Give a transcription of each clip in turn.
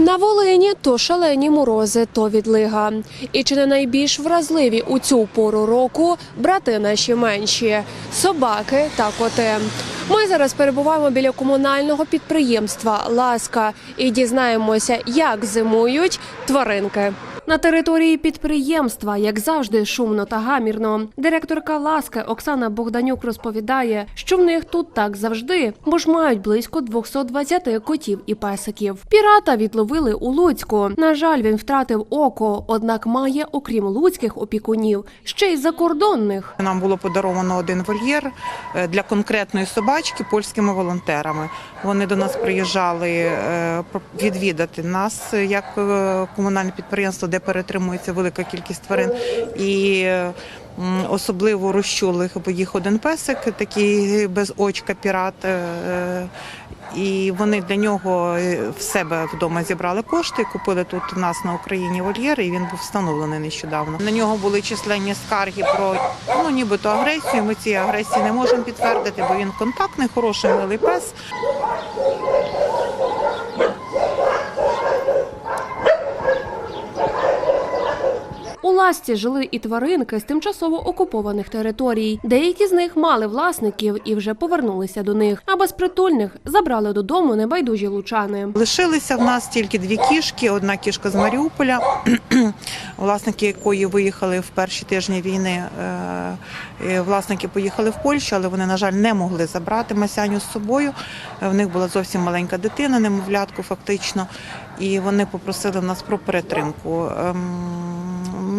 На Волині то шалені морози, то відлига. І чи не найбільш вразливі у цю пору року брати наші менші собаки та коти. Ми зараз перебуваємо біля комунального підприємства Ласка і дізнаємося, як зимують тваринки. На території підприємства, як завжди, шумно та гамірно. Директорка Ласки Оксана Богданюк розповідає, що в них тут так завжди, бо ж мають близько 220 котів і песиків. Пірата відловили у Луцьку. На жаль, він втратив око, однак має, окрім луцьких опікунів, ще й закордонних. Нам було подаровано один вольєр е, для конкретної собачки польськими волонтерами. Вони до нас приїжджали е, відвідати нас е, як комунальне підприємство, де перетримується велика кількість тварин. І особливо розчулив їх один песик, такий без очка пірат. е, І вони для нього е, в себе вдома зібрали кошти, купили тут у нас на Україні вольєр, і він був встановлений нещодавно. На нього були численні скарги про ну нібито агресію. Ми цієї агресії не можемо підтвердити, бо він контактний, хороший, милий пес. У жили і тваринки з тимчасово окупованих територій. Деякі з них мали власників і вже повернулися до них. А безпритульних забрали додому небайдужі лучани. Лишилися в нас тільки дві кішки. Одна кішка з Маріуполя, власники якої виїхали в перші тижні війни. Е, Власники поїхали в Польщу, але вони, на жаль, не могли забрати Масяню з собою. В них була зовсім маленька дитина, немовлятку фактично, і вони попросили нас про перетримку.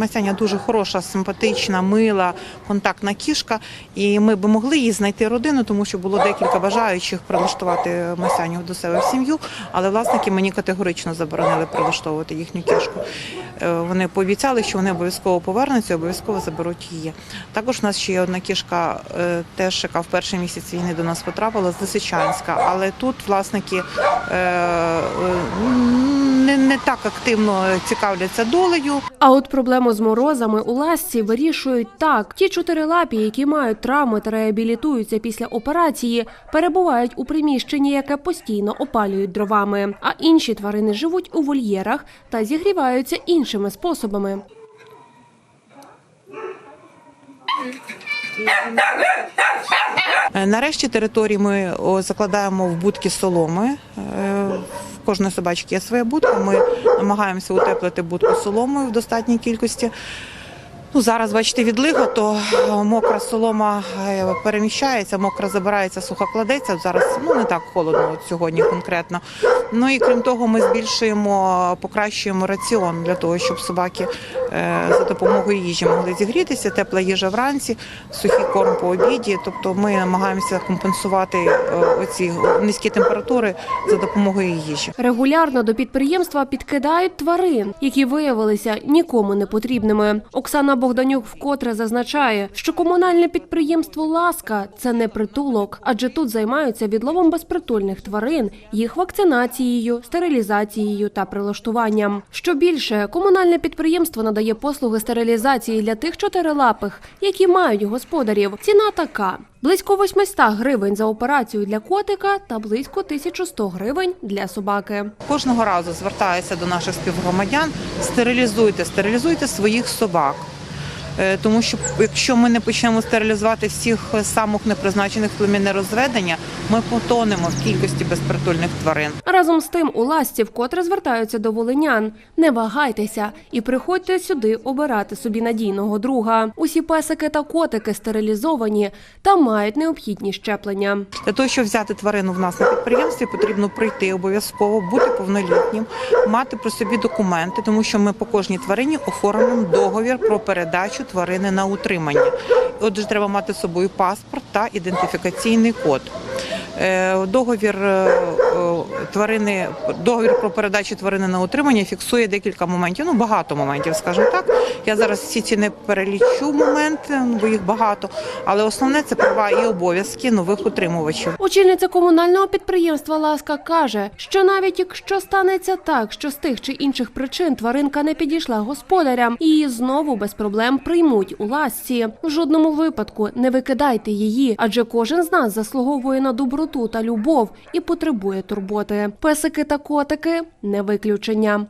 Масяня дуже хороша, симпатична, мила, контактна кішка. І ми би могли їй знайти родину, тому що було декілька бажаючих прилаштувати Масяню до себе в сім'ю. Але власники мені категорично заборонили прилаштовувати їхню кішку. Е, Вони пообіцяли, що вони обов'язково повернуться, обов'язково заберуть її. Також у нас ще є одна кішка, е, теж яка в перший місяць війни до нас потрапила з Лисичанська. Але тут власники е, е, не, не так активно цікавляться долею. А от проблему з морозами у Ласці вирішують так: ті чотирилапі, які мають травми та реабілітуються після операції, перебувають у приміщенні, яке постійно опалюють дровами. А інші тварини живуть у вольєрах та зігріваються іншими способами. Е, Нарешті території ми закладаємо в будки соломи. Кожної собачки є своя будка. Ми намагаємося утеплити будку соломою в достатній кількості. Ну, зараз, бачите, відлига, то е, мокра солома е, переміщається, мокра забирається, суха кладеться. Зараз ну не так холодно от сьогодні конкретно. Ну і крім того, ми збільшуємо, покращуємо раціон для того, щоб собаки за допомогою їжі могли зігрітися. Тепла їжа вранці, сухий корм по обіді. Тобто ми намагаємося компенсувати е, оці низькі температури за допомогою їжі. Регулярно до підприємства підкидають тварин, які виявилися нікому не потрібними. Оксана Богданюк вкотре зазначає, що комунальне підприємство Ласка це не притулок, адже тут займаються відловом безпритульних тварин, їх вакцинацією, стерилізацією та прилаштуванням. Що більше, комунальне підприємство надає послуги стерилізації для тих чотирилапих, які мають господарів. Ціна така. Близько 800 гривень за операцію для котика та близько 1100 гривень для собаки. Кожного разу звертаюся до наших співгромадян: стерилізуйте, стерилізуйте своїх собак. Е, Тому що якщо ми не почнемо стерилізувати всіх самок непризначених племінне розведення, ми потонемо в кількості безпритульних тварин. Разом з тим у ласті вкотре звертаються до волинян. Не вагайтеся і приходьте сюди обирати собі надійного друга. Усі песики та котики стерилізовані та мають необхідні щеплення. Для того, щоб взяти тварину в нас на підприємстві, потрібно прийти обов'язково, бути повнолітнім, мати при собі документи, тому що ми по кожній тварині оформимо договір про передачу тварини на утримання. Отже, треба мати з собою паспорт та ідентифікаційний код. Е, Договір е, е, тварини, договір про передачу тварини на утримання фіксує декілька моментів. Ну багато моментів, скажімо так. Я зараз всі ці не перелічу моменти, бо їх багато. Але основне це права і обов'язки нових утримувачів. Очільниця комунального підприємства Ласка каже, що навіть якщо станеться так, що з тих чи інших причин тваринка не підійшла господарям, її знову без проблем приймуть у ласці. В жодному випадку не викидайте її, адже кожен з нас заслуговує на доброту теплоту та любов і потребує турботи. Песики та котики не виключення.